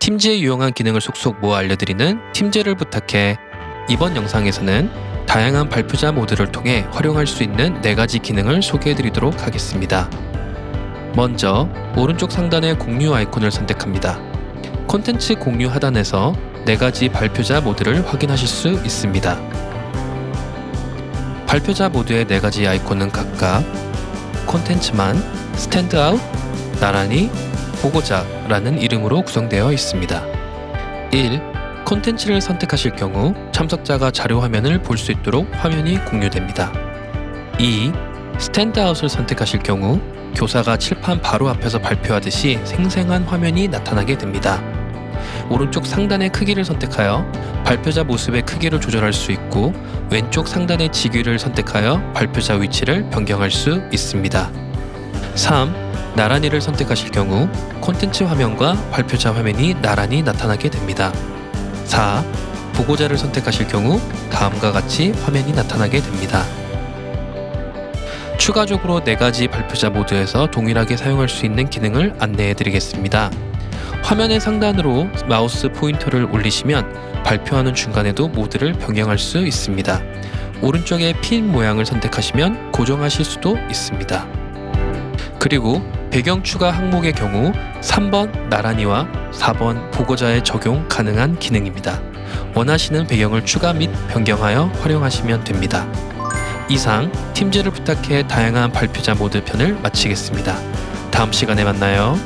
팀즈에 유용한 기능을 속속 모아 알려드리는 팀즈를 부탁해 이번 영상에서는 다양한 발표자 모드를 통해 활용할 수 있는 네 가지 기능을 소개해드리도록 하겠습니다. 먼저 오른쪽 상단의 공유 아이콘을 선택합니다. 콘텐츠 공유 하단에서 네 가지 발표자 모드를 확인하실 수 있습니다. 발표자 모드의 네 가지 아이콘은 각각 콘텐츠만, 스탠드아웃, 나란히, 보고자라는 이름으로 구성되어 있습니다. 1. 콘텐츠를 선택하실 경우 참석자가 자료 화면을 볼 수 있도록 화면이 공유됩니다. 2. 스탠드아웃을 선택하실 경우 교사가 칠판 바로 앞에서 발표하듯이 생생한 화면이 나타나게 됩니다. 오른쪽 상단의 크기를 선택하여 발표자 모습의 크기를 조절할 수 있고 왼쪽 상단의 지귀를 선택하여 발표자 위치를 변경할 수 있습니다. 3. 나란히를 선택하실 경우 콘텐츠 화면과 발표자 화면이 나란히 나타나게 됩니다. 4. 보고자를 선택하실 경우 다음과 같이 화면이 나타나게 됩니다. 추가적으로 네 가지 발표자 모드에서 동일하게 사용할 수 있는 기능을 안내해 드리겠습니다. 화면의 상단으로 마우스 포인터를 올리시면 발표하는 중간에도 모드를 변경할 수 있습니다. 오른쪽에 핀 모양을 선택하시면 고정하실 수도 있습니다. 그리고 배경 추가 항목의 경우 3번 나란히와 4번 보고자에 적용 가능한 기능입니다. 원하시는 배경을 추가 및 변경하여 활용하시면 됩니다. 이상 팀즈를 부탁해 다양한 발표자 모드 편을 마치겠습니다. 다음 시간에 만나요.